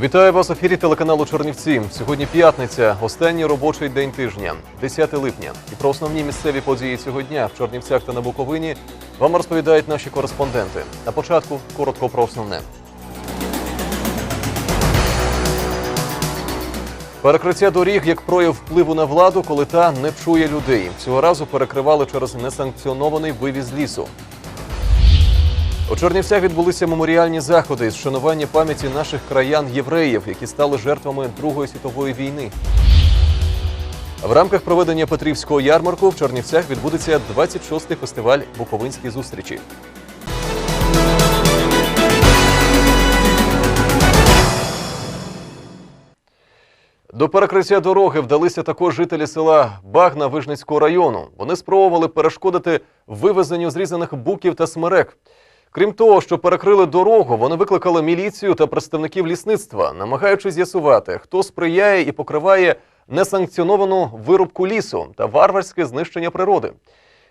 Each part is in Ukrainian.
Вітаю вас в ефірі телеканалу Чернівці. Сьогодні п'ятниця, останній робочий день тижня, 10 липня. І про основні місцеві події цього дня в Чернівцях та на Буковині вам розповідають наші кореспонденти. На початку коротко про основне. Перекриття доріг як прояв впливу на владу, коли та не чує людей. Цього разу перекривали через несанкціонований вивіз лісу. У Чернівцях відбулися меморіальні заходи з шанування пам'яті наших краян-євреїв, які стали жертвами Другої світової війни. В рамках проведення Петрівського ярмарку в Чернівцях відбудеться 26-й фестиваль Буковинські зустрічі. До перекриття дороги вдалися також жителі села Багна Вижницького району. Вони спробували перешкодити вивезенню зрізаних буків та смерек. Крім того, що перекрили дорогу, вони викликали міліцію та представників лісництва, намагаючись з'ясувати, хто сприяє і покриває несанкціоновану вирубку лісу та варварське знищення природи.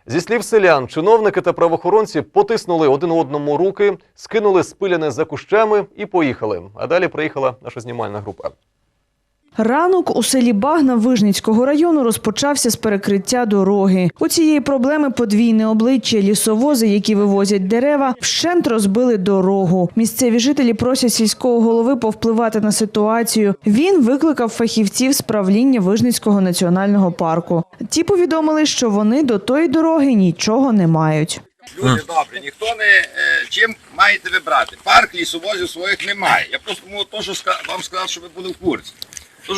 Зі слів селян, чиновники та правоохоронці потиснули один одному руки, скинули спиляне за кущами і поїхали. А далі приїхала наша знімальна група. Ранок у селі Багна Вижницького району розпочався з перекриття дороги. У цієї проблеми подвійне обличчя лісовози, які вивозять дерева, вщент розбили дорогу. Місцеві жителі просять сільського голови повпливати на ситуацію. Він викликав фахівців з правління Вижницького національного парку. Ті повідомили, що вони до тої дороги нічого не мають. Люди добрі, ніхто не е, чим маєте вибрати. Парк лісовозів своїх немає. Я просто можу то, що вам сказав, щоб ви були в курсі. Тож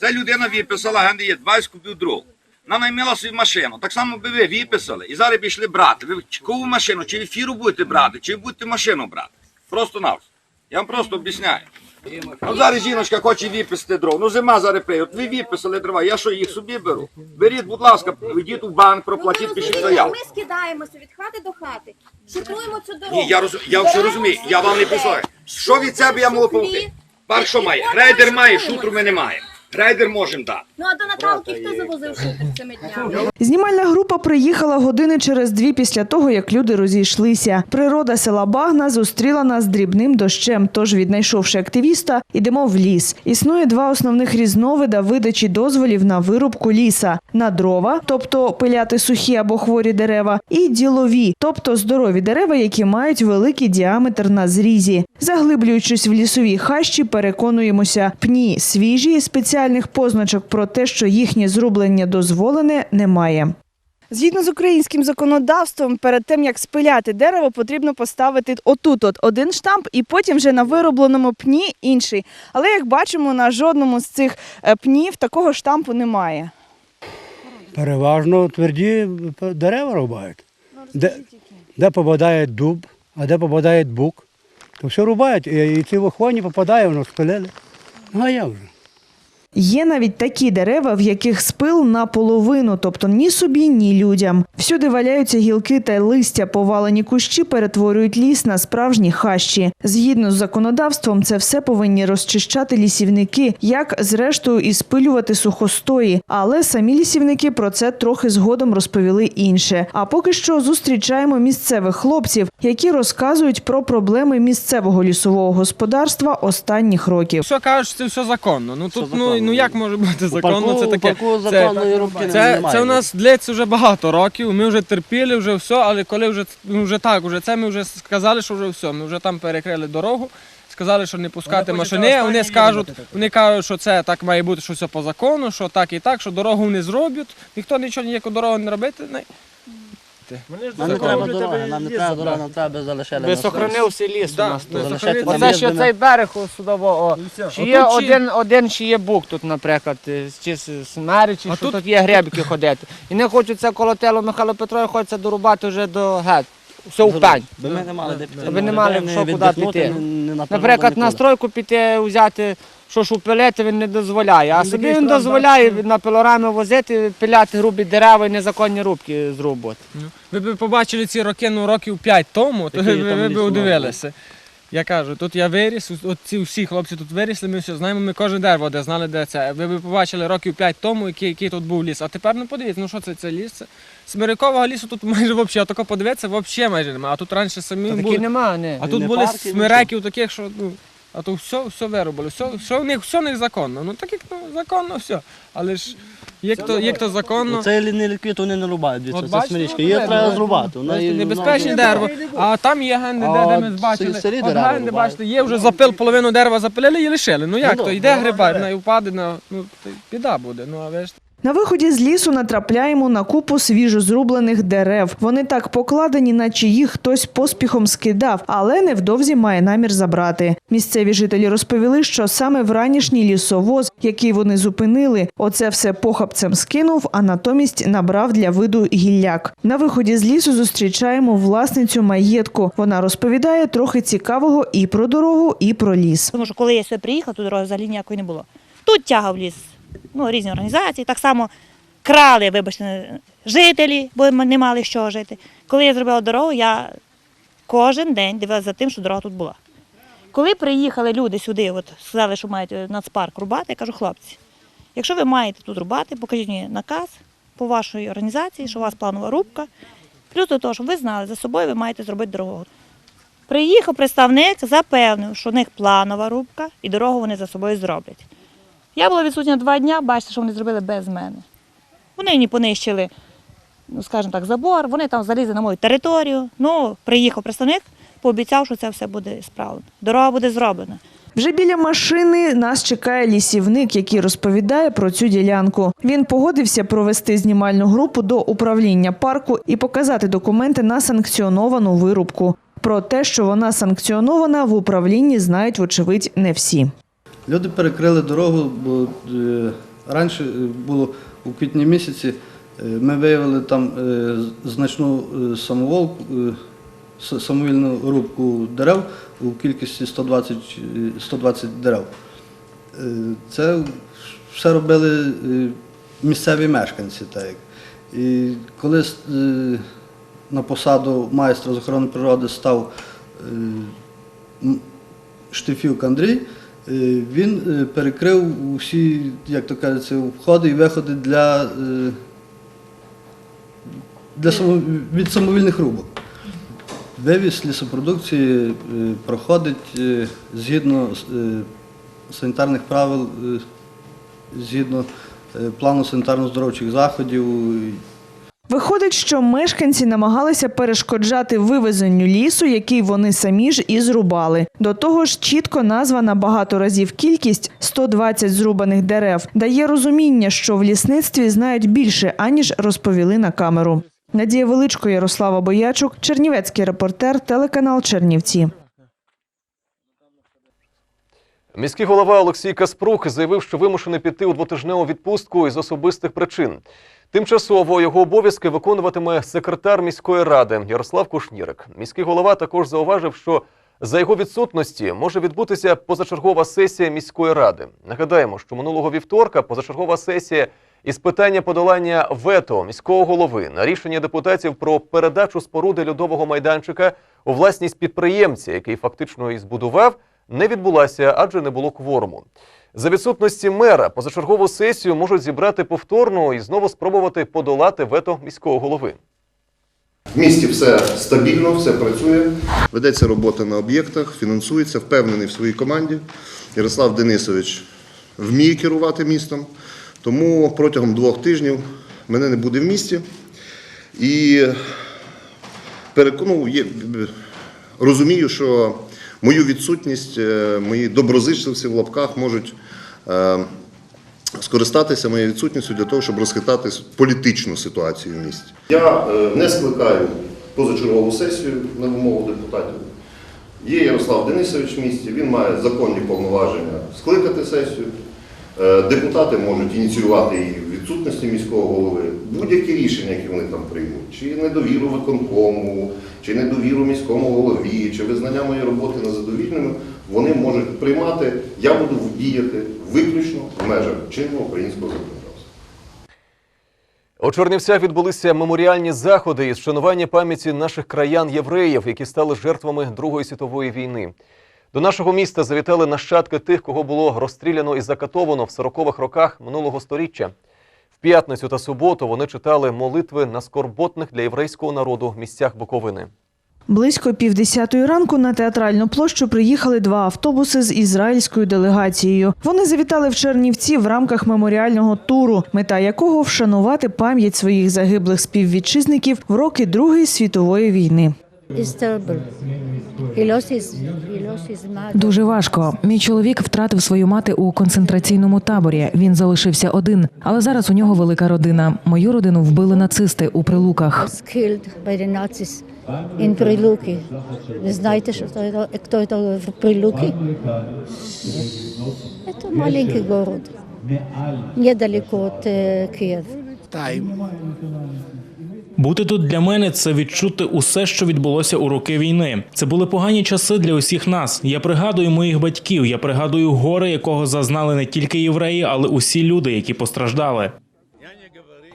ця людина виписала, ганди є 20 кубів дров. Вона наймила свою машину. Так само би ви виписали і зараз пішли брати. Ви кого машину, чи ви фіру будете брати, чи будете машину брати. Просто навс. Я вам просто об'ясняю. Ну зараз жіночка хоче виписати дров. Ну зима зараз прийде. От ви виписали дрова, я що їх собі беру? Беріть, будь ласка, йдіть у банк, проплатіть, пишіть заяву. Ми скидаємося від хати до хати. Шукуємо цю дорогу. Ні, я розумію, я все розумію, я вам не писаю. Що від себе я можу помогти? Парк що має? Грейдер має, шутру ми не маємо. Грейдер можемо дати. Ну а до Наталки хто завозив шутер цими днями? Знімальна група приїхала години через дві після того, як люди розійшлися. Природа села Багна зустріла нас дрібним дощем. Тож, віднайшовши активіста, ідемо в ліс. Існує два основних різновида видачі дозволів на вирубку ліса: на дрова, тобто пиляти сухі або хворі дерева, і ділові, тобто здорові дерева, які мають великий діаметр на зрізі. Заглиблюючись в лісові хащі, переконуємося, пні свіжі, спеціальних позначок про те, що їхнє зрублення дозволене, немає. Згідно з українським законодавством, перед тим як спиляти дерево, потрібно поставити отут от один штамп, і потім вже на виробленому пні інший. Але як бачимо, на жодному з цих е, пнів такого штампу немає. Переважно тверді дерева рубають. Де, де попадає дуб, а де попадає бук, то все рубають. І, ці виховані попадає, воно спилили. Ну а я же? Є навіть такі дерева, в яких спил наполовину, тобто ні собі, ні людям. Всюди валяються гілки та листя, повалені кущі перетворюють ліс на справжні хащі. Згідно з законодавством, це все повинні розчищати лісівники, як зрештою і спилювати сухостої. Але самі лісівники про це трохи згодом розповіли інше. А поки що зустрічаємо місцевих хлопців, які розказують про проблеми місцевого лісового господарства останніх років. Що кажуть, що це все законно. Ну тут ну, ну як може бути законно? це таке. це, це, це у нас длиться вже багато років. Ми вже терпіли, вже все, але коли вже ну, вже так, вже це ми вже сказали, що вже все. Ми вже там перекрили дорогу. Сказали, що не пускати машини, а вони скажуть, вони кажуть, що це так має бути, що все по закону, що так і так, що дорогу не зроблять, ніхто нічого ніяку дорогу не робити. Не. Нам не треба дороги, нам не треба дороги, нам треба залишили. Би на сохранився ліс у Да, нас тут. Сохранити. Оце їздили. цей берег о, судово, о, чи Отут є чи- один, один, чи є бук тут, наприклад, е, чи з смері, чи А що тут- тут є гребки ходити. І не хочуть це колотело Михайло Петрович, хочеться дорубати вже до геть. Все в пень. Ми не мали де піти. Ви не мали що куди піти. Наприклад, на стройку піти взяти, що ж упилити, він не дозволяє. А собі він дозволяє на пилорами возити, пиляти грубі дерева і незаконні рубки зрубати. Ну, Ви б побачили ці роки, ну років 5 тому, то ви, ви б удивилися. Я кажу, тут я виріс, от ці всі хлопці тут вирісли, ми все знаємо, ми кожен дерево, де знали, де це. Ви б побачили років 5 тому, який, який тут був ліс. А тепер ну подивіться, ну що це, це ліс? Це... Смирикового лісу тут майже взагалі, тако подивитися, взагалі майже немає. А тут раніше самі Та були. такі нема, не. А тут не були смиреків таких, що ну. А то все, все виробили, все, все в них, все в них законно. Ну так як ну, законно, все. Але ж як то, як то законно. Це не ліквід, вони не рубають. Дивіться, це бачите, смирічка. ну, Її треба ну, зрубати. Вона Небезпечне вона- дерево, а там є генди, А де, де ми от бачили. сирі От дерева бачите, є вже запил, половину дерева запилили і лишили. Ну як Ну, то, да, йде ну, гриба, да. на впаде, на, ну, то й біда буде. Ну, а ви ж На виході з лісу натрапляємо на купу свіжозрублених дерев. Вони так покладені, наче їх хтось поспіхом скидав, але невдовзі має намір забрати. Місцеві жителі розповіли, що саме вранішній лісовоз, який вони зупинили, оце все похапцем скинув, а натомість набрав для виду гілляк. На виході з лісу зустрічаємо власницю маєтку. Вона розповідає трохи цікавого і про дорогу, і про ліс. Тому що коли я сюди приїхала, тут дороги взагалі ніякої не було. Тут тягав ліс, ну, різні організації, так само крали, вибачте, жителі, бо ми не мали чого жити. Коли я зробила дорогу, я кожен день дивилася за тим, що дорога тут була. Коли приїхали люди сюди, от сказали, що мають е, нацпарк рубати, я кажу, хлопці, якщо ви маєте тут рубати, покажіть мені наказ по вашій організації, що у вас планова рубка. Плюс до того, щоб ви знали, за собою ви маєте зробити дорогу. Приїхав представник, запевнив, що в них планова рубка і дорогу вони за собою зроблять. Я була відсутня два дні, бачите, що вони зробили без мене. Вони мені понищили, ну, скажімо так, забор, вони там залізли на мою територію. Ну, приїхав представник, пообіцяв, що це все буде справлено. Дорога буде зроблена. Вже біля машини нас чекає лісівник, який розповідає про цю ділянку. Він погодився провести знімальну групу до управління парку і показати документи на санкціоновану вирубку. Про те, що вона санкціонована, в управлінні знають, вочевидь, не всі. Люди перекрили дорогу, бо е, раніше е, було у квітні місяці. е, Ми виявили там значну самоволку, самовільну рубку дерев у кількості 120, е, 120 дерев. Це все робили місцеві мешканці. Так. І коли на посаду майстра з охорони природи став Штифюк Андрій, він е, перекрив усі, як то кажеться, входи і виходи для, е, для само- від самовільних рубок. Вивіз лісопродукції е, проходить е, згідно е, санітарних правил, е, згідно е, плану санітарно-здоровчих заходів. Виходить, що мешканці намагалися перешкоджати вивезенню лісу, який вони самі ж і зрубали. До того ж, чітко названа багато разів кількість 120 зрубаних дерев дає розуміння, що в лісництві знають більше, аніж розповіли на камеру. Надія Величко, Ярослава Боячук, Чернівецький репортер, телеканал Чернівці. Міський голова Олексій Каспрук заявив, що вимушений піти у двотижневу відпустку із особистих причин. Тимчасово його обов'язки виконуватиме секретар міської ради Ярослав Кушнірик. Міський голова також зауважив, що за його відсутності може відбутися позачергова сесія міської ради. Нагадаємо, що минулого вівторка позачергова сесія із питання подолання вето міського голови на рішення депутатів про передачу споруди льодового майданчика у власність підприємця, який фактично і збудував, не відбулася, адже не було кворуму. За відсутності мера позачергову сесію можуть зібрати повторно і знову спробувати подолати вето міського голови. В місті все стабільно, все працює. Ведеться робота на об'єктах, фінансується, впевнений в своїй команді. Ярослав Денисович вміє керувати містом, тому протягом двох тижнів мене не буде в місті. І переконую, є, розумію, що мою відсутність, е, мої доброзичливці в лапках можуть е, скористатися моєю відсутністю для того, щоб розхитати політичну ситуацію в місті. Я е, не скликаю позачергову сесію на вимогу депутатів. Є Ярослав Денисович в місті, він має законні повноваження скликати сесію. Депутати можуть ініціювати її відсутності міського голови. Будь-які рішення, які вони там приймуть, чи недовіру виконкому, чи недовіру міському голові, чи визнання моєї роботи незадовільними, вони можуть приймати. Я буду діяти виключно в межах чинного українського законодавства. У Чернівцях відбулися меморіальні заходи із вшанування пам'яті наших краян-євреїв, які стали жертвами Другої світової війни. До нашого міста завітали нащадки тих, кого було розстріляно і закатовано в 40-х роках минулого століття. П'ятницю та суботу вони читали молитви на скорботних для єврейського народу місцях Буковини. Близько півдесятої ранку на театральну площу приїхали два автобуси з ізраїльською делегацією. Вони завітали в Чернівці в рамках меморіального туру, мета якого вшанувати пам'ять своїх загиблих співвітчизників в роки Другої світової війни. Дуже важко. Мій чоловік втратив свою мати у концентраційному таборі. Він залишився один, але зараз у нього велика родина. Мою родину вбили нацисти у прилуках. In Прилуки. Ви знаєте, що це, хто це в Прилуки? Це маленький город. Недалеко від Києва. Бути тут для мене це відчути усе, що відбулося у роки війни. Це були погані часи для усіх нас. Я пригадую моїх батьків. Я пригадую горе, якого зазнали не тільки євреї, але усі люди, які постраждали.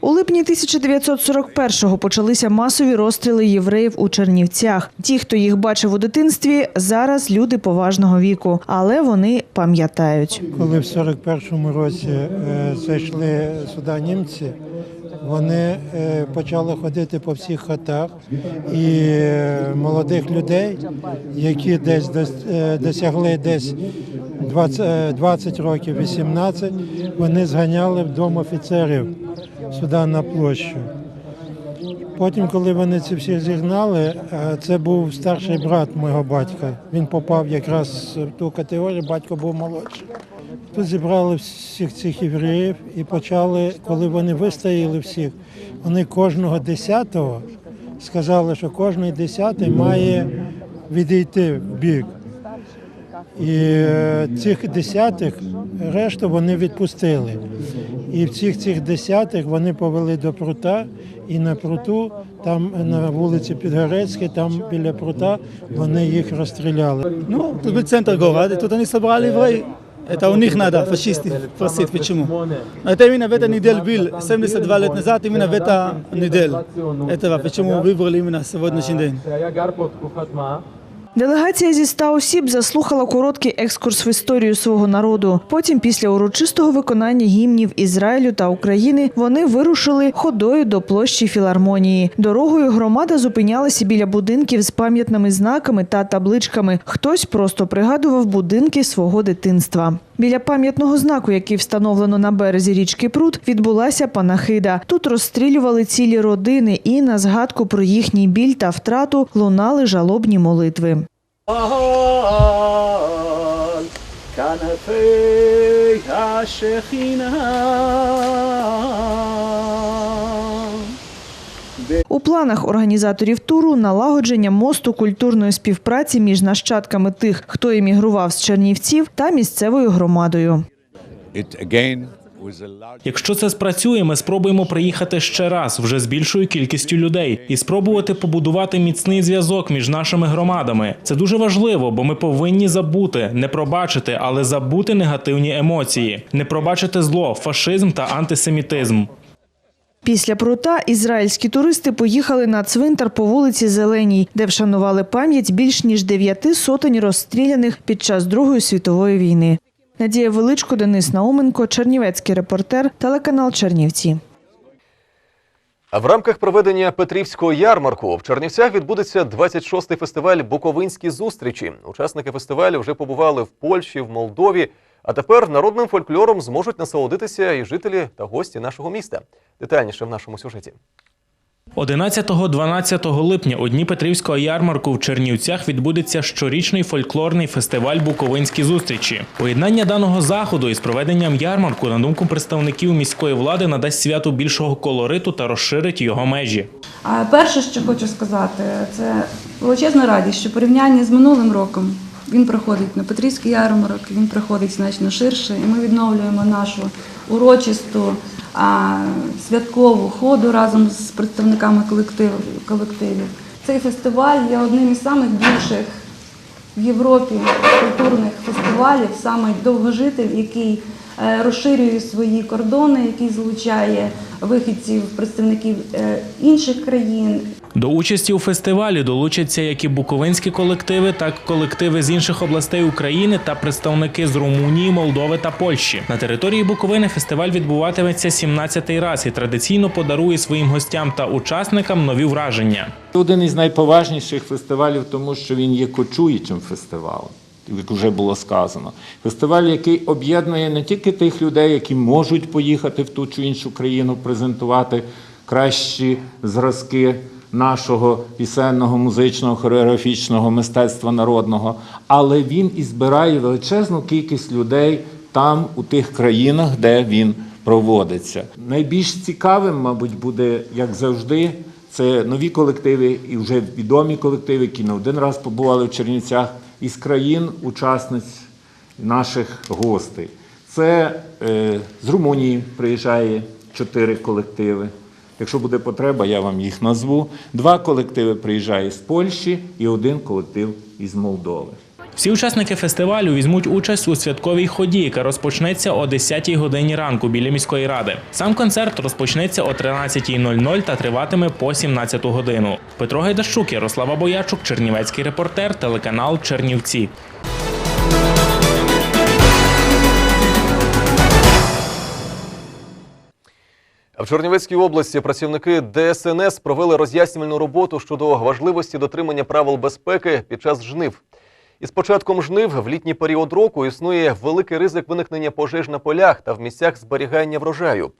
У липні 1941-го почалися масові розстріли євреїв у Чернівцях. Ті, хто їх бачив у дитинстві, зараз люди поважного віку, але вони пам'ятають. Коли в 41-му році е, зайшли сюди німці, вони е, почали ходити по всіх хатах, і е, молодих людей, які десь е, досягли десь 20, е, 20 років, 18, вони зганяли в дом офіцерів сюди на площу. Потім, коли вони ці всі зігнали, це був старший брат мого батька. Він попав якраз в ту категорію, батько був молодший. Тут зібрали всіх цих євреїв і почали, коли вони вистояли всіх, вони кожного десятого сказали, що кожний десятий має відійти в бік. І е, цих десятих решту вони відпустили. І в цих десятих вони повели до прута, і на пруту, там на вулиці Підгорецькій, там біля прута, вони їх розстріляли. Ну, тут был центр города, тут они собрали евреи. Это у них надо, фашисты, спросить, почему. Это именно в этот недель был, 72 лет назад, именно в это недель. Этого, почему выбрали именно сегодняшний день. Делегація зі ста осіб заслухала короткий екскурс в історію свого народу. Потім, після урочистого виконання гімнів Ізраїлю та України, вони вирушили ходою до площі філармонії. Дорогою громада зупинялася біля будинків з пам'ятними знаками та табличками. Хтось просто пригадував будинки свого дитинства. Біля пам'ятного знаку, який встановлено на березі річки Прут, відбулася панахида. Тут розстрілювали цілі родини, і на згадку про їхній біль та втрату лунали жалобні молитви. У планах організаторів туру налагодження мосту культурної співпраці між нащадками тих, хто емігрував з Чернівців, та місцевою громадою. Якщо це спрацює, ми спробуємо приїхати ще раз вже з більшою кількістю людей і спробувати побудувати міцний зв'язок між нашими громадами. Це дуже важливо, бо ми повинні забути, не пробачити, але забути негативні емоції, не пробачити зло, фашизм та антисемітизм. Після прута ізраїльські туристи поїхали на цвинтар по вулиці Зеленій, де вшанували пам'ять більш ніж дев'яти сотень розстріляних під час Другої світової війни. Надія Величко, Денис Науменко, Чернівецький репортер, телеканал Чернівці. В рамках проведення Петрівського ярмарку в Чернівцях відбудеться 26-й фестиваль Буковинські зустрічі. Учасники фестивалю вже побували в Польщі, в Молдові. А тепер народним фольклором зможуть насолодитися і жителі та гості нашого міста. Детальніше в нашому сюжеті. 11-12 липня у дні Петрівського ярмарку в Чернівцях відбудеться щорічний фольклорний фестиваль Буковинські зустрічі. Поєднання даного заходу із проведенням ярмарку, на думку представників міської влади, надасть святу більшого колориту та розширить його межі. А перше, що хочу сказати, це величезна радість, що порівняння з минулим роком він проходить на Петрівський ярмарок, він проходить значно ширше, і ми відновлюємо нашу урочисту святкову ходу разом з представниками колективів. Цей фестиваль є одним із самих більших в Європі культурних фестивалів, саме який розширює свої кордони, який залучає вихідців, представників е, інших країн. До участі у фестивалі долучаться як і буковинські колективи, так і колективи з інших областей України та представники з Румунії, Молдови та Польщі. На території Буковини фестиваль відбуватиметься 17-й раз і традиційно подарує своїм гостям та учасникам нові враження. Один із найповажніших фестивалів, тому що він є кочуючим фестивалем, як вже було сказано. Фестиваль, який об'єднує не тільки тих людей, які можуть поїхати в ту чи іншу країну, презентувати кращі зразки нашого пісенного, музичного, хореографічного мистецтва народного, але він і збирає величезну кількість людей там, у тих країнах, де він проводиться. Найбільш цікавим, мабуть, буде, як завжди, це нові колективи і вже відомі колективи, які не один раз побували в Чернівцях із країн учасниць наших гостей. Це е, з Румунії приїжджає чотири колективи. Якщо буде потреба, я вам їх назву. Два колективи приїжджає з Польщі і один колектив із Молдови. Всі учасники фестивалю візьмуть участь у святковій ході, яка розпочнеться о 10-й годині ранку біля міської ради. Сам концерт розпочнеться о 13.00 та триватиме по 17 годину. Петро Гайдащук, Ярослава Боячук, Чернівецький репортер, телеканал Чернівці. В Чернівецькій області працівники ДСНС провели роз'яснювальну роботу щодо важливості дотримання правил безпеки під час жнив. Із початком жнив в літній період року існує великий ризик виникнення пожеж на полях та в місцях зберігання врожаю.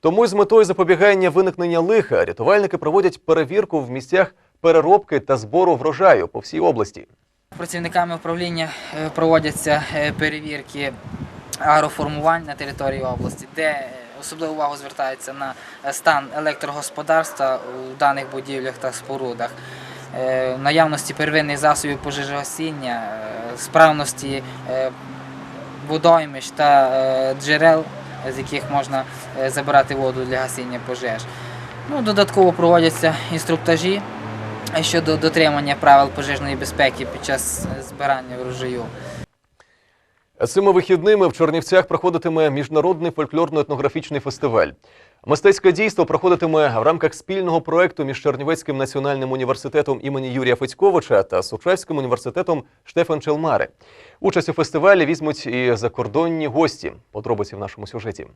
Тому з метою запобігання виникнення лиха рятувальники проводять перевірку в місцях переробки та збору врожаю по всій області. Працівниками управління е, проводяться е, перевірки агроформувань на території області, де е, особливу увагу звертається на стан електрогосподарства у даних будівлях та спорудах, наявності первинних засобів пожежогасіння, е, справності е, водоймищ та е, джерел, з яких можна е, забирати воду для гасіння пожеж. Ну, додатково проводяться інструктажі щодо дотримання правил пожежної безпеки під час е, збирання врожаю. Цими вихідними в Чернівцях проходитиме міжнародний фольклорно-етнографічний фестиваль. Мистецьке дійство проходитиме в рамках спільного проекту між Чернівецьким національним університетом імені Юрія Федьковича та Сучавським університетом Штефан Челмари. Участь у фестивалі візьмуть і закордонні гості. Подробиці в нашому сюжеті.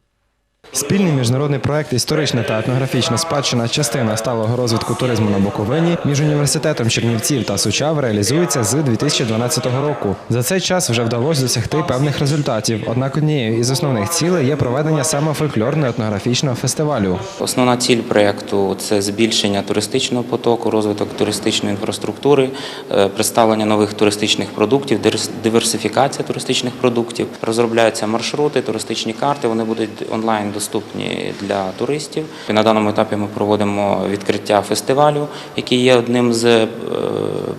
Спільний міжнародний проект Історична та етнографічна спадщина частина сталого розвитку туризму на Буковині між університетом Чернівців та Сучав реалізується з 2012 року. За цей час вже вдалося досягти певних результатів. Однак однією із основних цілей є проведення саме фольклорно-етнографічного фестивалю. Основна ціль проєкту – це збільшення туристичного потоку, розвиток туристичної інфраструктури, е, представлення нових туристичних продуктів, диверсифікація туристичних продуктів. Розробляються маршрути, туристичні карти. Вони будуть онлайн доступні для туристів. І на даному етапі ми проводимо відкриття фестивалю, який є одним з е,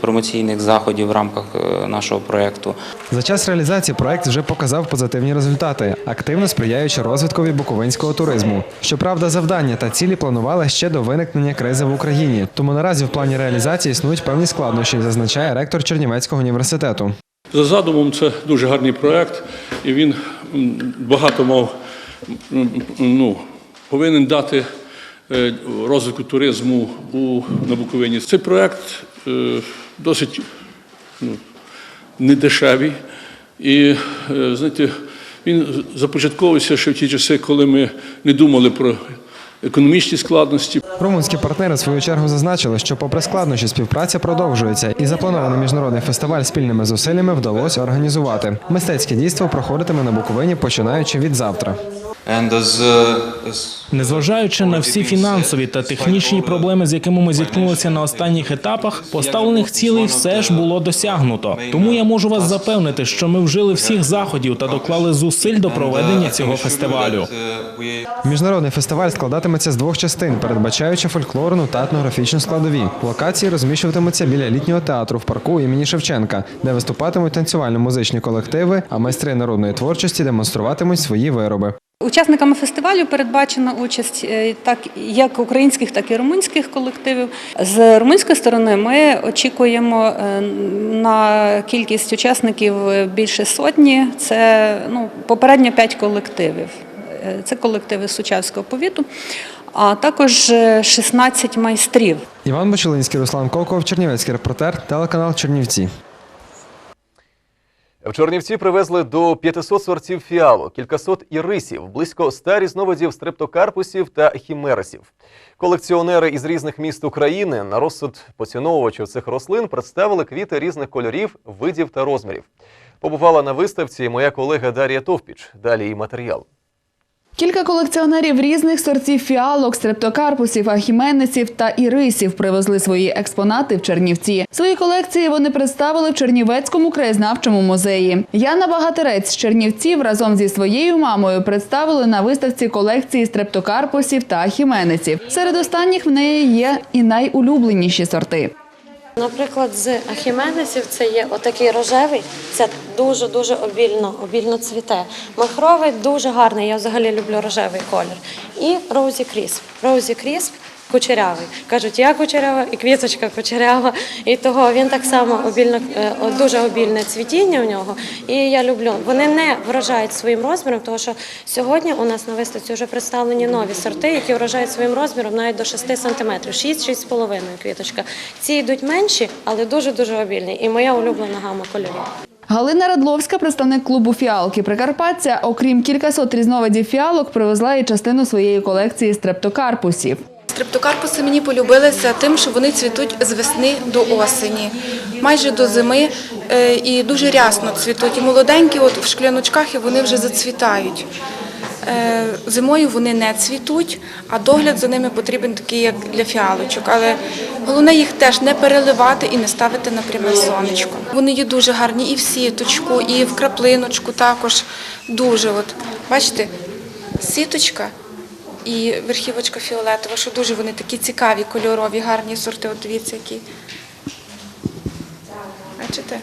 промоційних заходів в рамках е, нашого проєкту. За час реалізації проект вже показав позитивні результати, активно сприяючи розвиткові буковинського туризму. Щоправда, завдання та цілі планували ще до виникнення кризи в Україні. Тому наразі в плані реалізації існують певні складнощі, зазначає ректор Чернівецького університету. За задумом це дуже гарний проект, і він багато мав ну, повинен дати е, розвитку туризму у, на Буковині. Цей проект е, досить ну, недешевий. І е, знаєте, він започатковувався ще в ті часи, коли ми не думали про економічні складності. Румунські партнери в свою чергу зазначили, що, попри складнощі, співпраця продовжується, і запланований міжнародний фестиваль спільними зусиллями вдалося організувати. Мистецьке дійство проходитиме на Буковині починаючи від завтра. Незважаючи на всі фінансові та технічні проблеми, з якими ми зіткнулися на останніх етапах, поставлених цілей все ж було досягнуто. Тому я можу вас запевнити, що ми вжили всіх заходів та доклали зусиль до проведення цього фестивалю. Міжнародний фестиваль складатиметься з двох частин, передбачаючи фольклорну та етнографічну складові. Локації розміщуватимуться біля літнього театру в парку імені Шевченка, де виступатимуть танцювально-музичні колективи, а майстри народної творчості демонструватимуть свої вироби. Учасниками фестивалю передбачена участь е, так як українських, так і румунських колективів. З румунської сторони ми очікуємо е, на кількість учасників більше сотні. Це ну, попередньо п'ять колективів. Е, Це колективи Сучавського повіту, а також е, 16 майстрів. Іван Бочелинський, Руслан Коков, Чернівецький репортер, телеканал Чернівці. В Чернівці привезли до 500 сортів фіалу, кількасот ірисів, близько 100 різновидів стрептокарпусів та хімерисів. Колекціонери із різних міст України на розсуд поціновувачів цих рослин представили квіти різних кольорів, видів та розмірів. Побувала на виставці моя колега Дар'я Товпіч. Далі її матеріал. Кілька колекціонерів різних сортів фіалок, стрептокарпусів, ахіменесів та ірисів привезли свої експонати в Чернівці. Свої колекції вони представили в Чернівецькому краєзнавчому музеї. Яна Багатерець з Чернівців разом зі своєю мамою представили на виставці колекції стрептокарпусів та ахіменесів. Серед останніх в неї є і найулюбленіші сорти. Наприклад, з ахіменесів це є отакий рожевий, це дуже-дуже обільно, обільно цвіте. Махровий дуже гарний, я взагалі люблю рожевий колір. І Роузі Крісп. Роузі Крісп кучерявий. Кажуть, я кучерява і квіточка кучерява. І того він так само обільно, е, дуже обільне цвітіння в нього. І я люблю. Вони не вражають своїм розміром, тому що сьогодні у нас на виставці вже представлені нові сорти, які вражають своїм розміром навіть до 6 см, 6-6,5 квіточка. Ці йдуть менші, але дуже-дуже обільні. І моя улюблена гама кольорів. Галина Радловська, представник клубу фіалки Прикарпаття, окрім кількасот різновидів фіалок, привезла і частину своєї колекції стрептокарпусів. Стрептокарпуси мені полюбилися тим, що вони цвітуть з весни до осені, майже до зими е, і дуже рясно цвітуть. І молоденькі от в шкляночках і вони вже зацвітають. Е, Зимою вони не цвітуть, а догляд за ними потрібен такий, як для фіалочок. Але головне їх теж не переливати і не ставити на пряме сонечко. Вони є дуже гарні і в сіточку, і в краплиночку також. Дуже от бачите, сіточка і верхівочка фіолетова, що дуже вони такі цікаві, кольорові, гарні сорти. От дивіться, які. Бачите?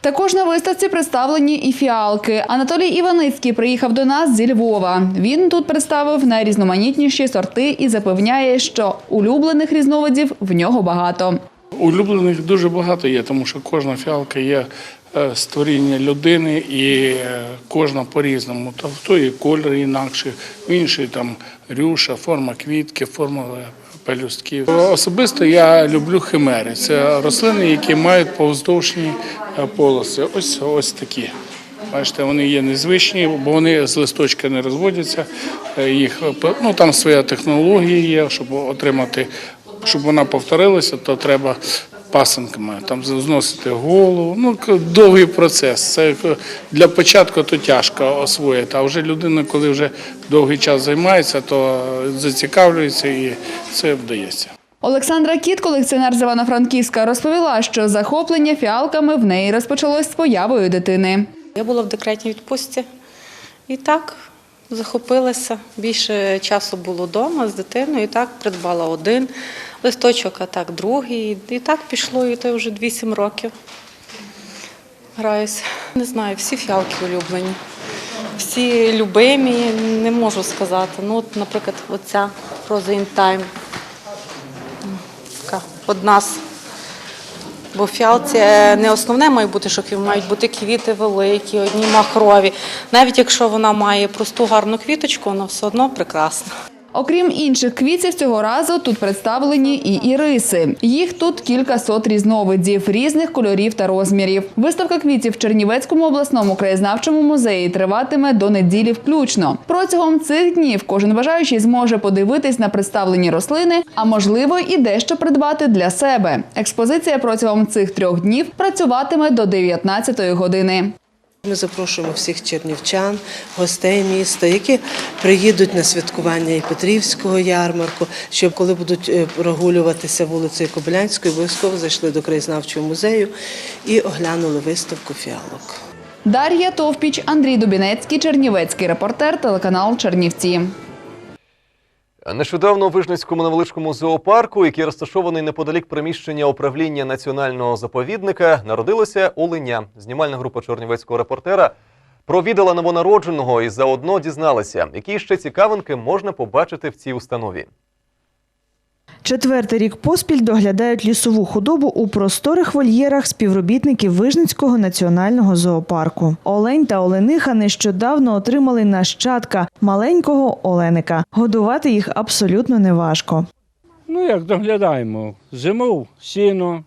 Також на виставці представлені і фіалки. Анатолій Іваницький приїхав до нас зі Львова. Він тут представив найрізноманітніші сорти і запевняє, що улюблених різновидів в нього багато. Улюблених дуже багато є, тому що кожна фіалка є створіння людини і е, кожна по-різному. Тобто і кольор інакший, в інший там рюша, форма квітки, форма е, пелюстків. Особисто я люблю химери. Це рослини, які мають повздовжні е, полоси. Ось ось такі. Бачите, вони є незвичні, бо вони з листочка не розводяться. Е, Їх е, ну там своя технологія є, щоб отримати, щоб вона повторилася, то треба пасинками там зносити голову. Ну довгий процес. Це для початку то тяжко освоїти. А вже людина, коли вже довгий час займається, то зацікавлюється і це вдається. Олександра Кіт, колекціонер з Івано-Франківська, розповіла, що захоплення фіалками в неї розпочалось з появою дитини. Я була в декретній відпустці і так захопилася. Більше часу було вдома з дитиною, і так придбала один листочок, а так другий. І так пішло, і то вже 8 років. Граюся. Не знаю, всі фіалки улюблені. Всі любимі, не можу сказати. Ну, от, наприклад, оця in Time. Така одна з Бо фіалці не основне має бути, що мають бути квіти великі, одні махрові. Навіть якщо вона має просту гарну квіточку, вона все одно прекрасна. Окрім інших квітів, цього разу тут представлені і іриси. Їх тут кілька сот різновидів, різних кольорів та розмірів. Виставка квітів в Чернівецькому обласному краєзнавчому музеї триватиме до неділі включно. Протягом цих днів кожен бажаючий зможе подивитись на представлені рослини, а можливо і дещо придбати для себе. Експозиція протягом цих трьох днів працюватиме до 19 години. Ми запрошуємо всіх чернівчан, гостей міста, які приїдуть на святкування і Петрівського ярмарку, щоб коли будуть е, прогулюватися вулицею Кобилянською, обов'язково зайшли до краєзнавчого музею і оглянули виставку фіалок. Дар'я Товпіч, Андрій Дубінецький, Чернівецький репортер, телеканал Чернівці. Нещодавно у Вижницькому невеличкому зоопарку, який розташований неподалік приміщення управління національного заповідника, народилося оленя. Знімальна група чорнівецького репортера Провідала новонародженого і заодно дізналася, які ще цікавинки можна побачити в цій установі. Четвертий рік поспіль доглядають лісову худобу у просторих вольєрах співробітників Вижницького національного зоопарку. Олень та Олениха нещодавно отримали нащадка маленького Оленика. Годувати їх абсолютно неважко. Ну, як доглядаємо? Зимов сіно,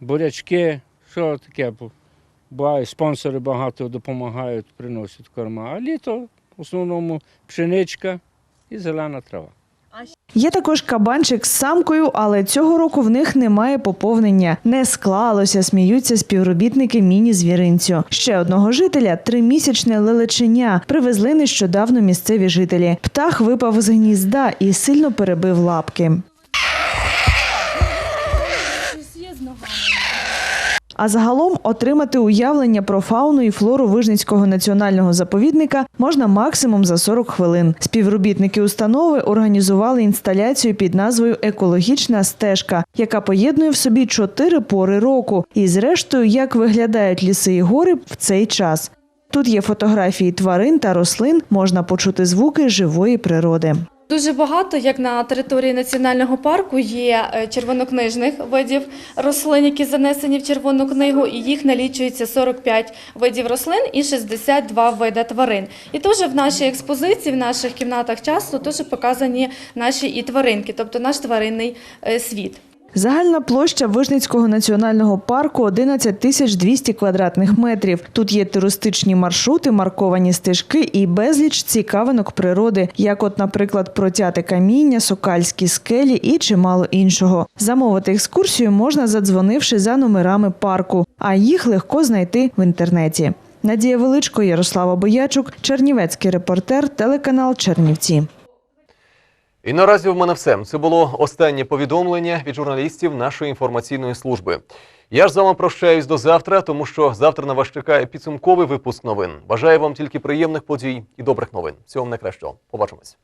бурячки, що таке. Буває, спонсори багато допомагають, приносять корма. А літо в основному пшеничка і зелена трава. Є також кабанчик з самкою, але цього року в них немає поповнення. Не склалося, сміються співробітники міні-звіринцю. Ще одного жителя тримісячне лелеченя привезли нещодавно місцеві жителі. Птах випав з гнізда і сильно перебив лапки. А загалом отримати уявлення про фауну і флору Вижницького національного заповідника можна максимум за 40 хвилин. Співробітники установи організували інсталяцію під назвою Екологічна стежка, яка поєднує в собі чотири пори року. І зрештою, як виглядають ліси і гори в цей час. Тут є фотографії тварин та рослин, можна почути звуки живої природи. Дуже багато, як на території національного парку, є е, червонокнижних видів рослин, які занесені в червону книгу, і їх налічується 45 видів рослин і 62 види тварин. І теж в нашій експозиції, в наших кімнатах часу, теж показані наші і тваринки, тобто наш тваринний е, світ. Загальна площа Вижницького національного парку 11 тисяч 200 квадратних метрів. Тут є туристичні маршрути, марковані стежки і безліч цікавинок природи, як, от, наприклад, протяти каміння, сокальські скелі і чимало іншого. Замовити екскурсію можна задзвонивши за номерами парку, а їх легко знайти в інтернеті. Надія Величко, Ярослава Боячук, Чернівецький репортер, телеканал Чернівці. І наразі в мене все. Це було останнє повідомлення від журналістів нашої інформаційної служби. Я ж з вами прощаюсь до завтра, тому що завтра на вас чекає підсумковий випуск новин. Бажаю вам тільки приємних подій і добрих новин. Всього вам найкращого. Побачимось.